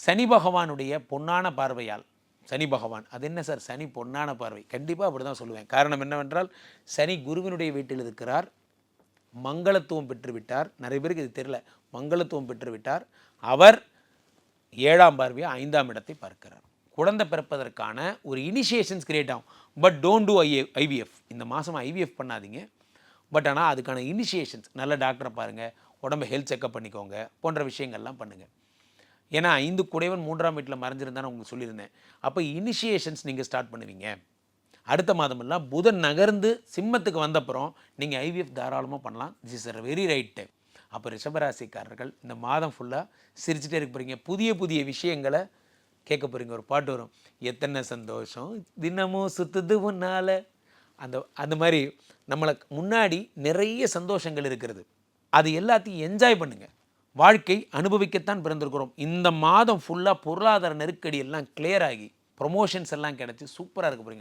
சனி பகவானுடைய பொன்னான பார்வையால் சனி பகவான் அது என்ன சார்? சனி பொன்னான பார்வை. கண்டிப்பாக அப்படி தான் சொல்லுவேன். காரணம் என்னவென்றால் சனி குருவினுடைய வீட்டில் இருக்கிறார் மங்களத்துவம் பெற்றுவிட்டார் நிறைய பேருக்கு இது தெரியல மங்களத்துவம் பெற்றுவிட்டார் அவர் ஏழாம் பார்வையாக ஐந்தாம் இடத்தை பார்க்கிறார். குழந்தை பிறப்பதற்கான ஒரு இனிஷியேஷன்ஸ் கிரியேட் ஆகும். But don't do IA IVF இந்த மாதம் ஐவிஎஃப் பண்ணாதீங்க. பட் ஆனால் அதுக்கான இனிஷியேஷன்ஸ் நல்ல டாக்டரை பாருங்கள் உடம்பை ஹெல்த் செக்கப் பண்ணிக்கோங்க போன்ற விஷயங்கள்லாம் பண்ணுங்கள் ஏன்னா ஐந்து குடைவன் மூன்றாம் வீட்டில் மறைஞ்சிருந்தான்னு உங்களுக்கு சொல்லியிருந்தேன். அப்போ இனிஷியேஷன்ஸ் நீங்கள் ஸ்டார்ட் பண்ணுவீங்க. அடுத்த மாதமெல்லாம் புதன் நகர்ந்து சிம்மத்துக்கு வந்தப்புறம் நீங்கள் ஐவிஎஃப் தாராளமாக பண்ணலாம். This is a very right time அப்போ ரிஷபராசிக்காரர்கள் இந்த மாதம் ஃபுல்லாக சிரிச்சுட்டே இருக்க போகிறீங்க புதிய புதிய விஷயங்களை கேட்க போகிறீங்க ஒரு பாட்டு வரும். எத்தனை சந்தோஷம் தினமும் சுத்துது உன்னால். அந்த அந்த மாதிரி நம்மளை முன்னாடி நிறைய சந்தோஷங்கள் இருக்கிறது. அது எல்லாத்தையும் என்ஜாய் பண்ணுங்கள் வாழ்க்கை அனுபவிக்கத்தான் பிறந்திருக்கிறோம். இந்த மாதம் ஃபுல்லாக பொருளாதார நெருக்கடி எல்லாம் கிளியர் ஆகி ப்ரொமோஷன்ஸ் எல்லாம் கிடச்சி சூப்பராக இருக்க போகிறீங்க